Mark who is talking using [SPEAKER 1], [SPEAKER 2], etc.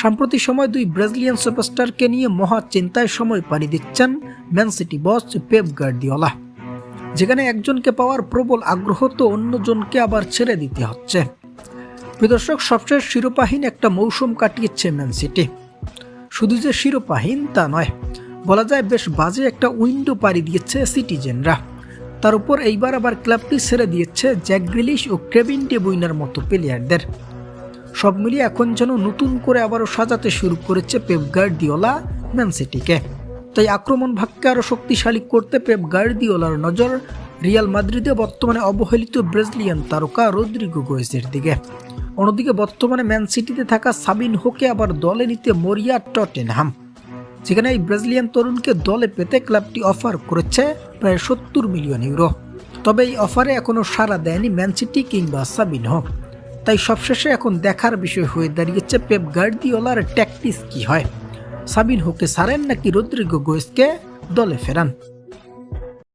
[SPEAKER 1] সাম্প্রতিক সময় দুই ব্রাজিলিয়ান সুপারস্টারকে নিয়ে মহা চিন্তায় সময় পাড়ি দিচ্ছেন Man City boss Pep Guardiola, যেখানে একজনকে পাওয়ার প্রবল আগ্রহ তো অন্যজনকে আবার ছেড়ে দিতে হচ্ছে। প্রদর্শক সবশেষ শিরোপাহীন একটা মৌসুম কাটিয়েছে ম্যান সিটি। শুধু যে শিরোপাহীন তা নয়, বলা যায় বেশ বাজে একটা উইন্ডো পাড়ি দিয়েছে সিটিজেনরা। তার উপর এইবার আবার ক্লাবটি ছেড়ে দিয়েছে জ্যাক গ্রিলিশ ও কেভিন ডে বুইনার মতো প্লেয়ারদের। সব মিলিয়ে এখন যেন নতুন করে আবারও সাজাতে শুরু করেছে পেপ ম্যান সিটিকে তাই আক্রমণ ভাগকে আরও শক্তিশালী করতে পেপ গার্দিওলার নজর রিয়াল মাদ্রিদে বর্তমানে অবহেলিত ব্রাজিলিয়ান তারকা রদ্রিগো গোয়েসের দিকে। অন্যদিকে বর্তমানে ম্যান সিটিতে থাকা সাবিন হোকে আবার দলে নিতে মরিয়া টটেনহাম। যেখানে এই ব্রাজিলিয়ান তরুণকে দলে পেতে ক্লাবটি অফার করেছে প্রায় সত্তর মিলিয়ন ইউরো। তবে এই অফারে এখনও সাড়া দেয়নি ম্যান সিটি কিংবা সাবিনহো। তাই সবশেষে এখন দেখার বিষয় হয়ে দাঁড়িয়েছে পেপ গার্দিওলার ট্যাকটিস কি হয়? সাবিন হোকে সারেন নাকি রদ্রিগো গোয়েসকে দলে ফেরান?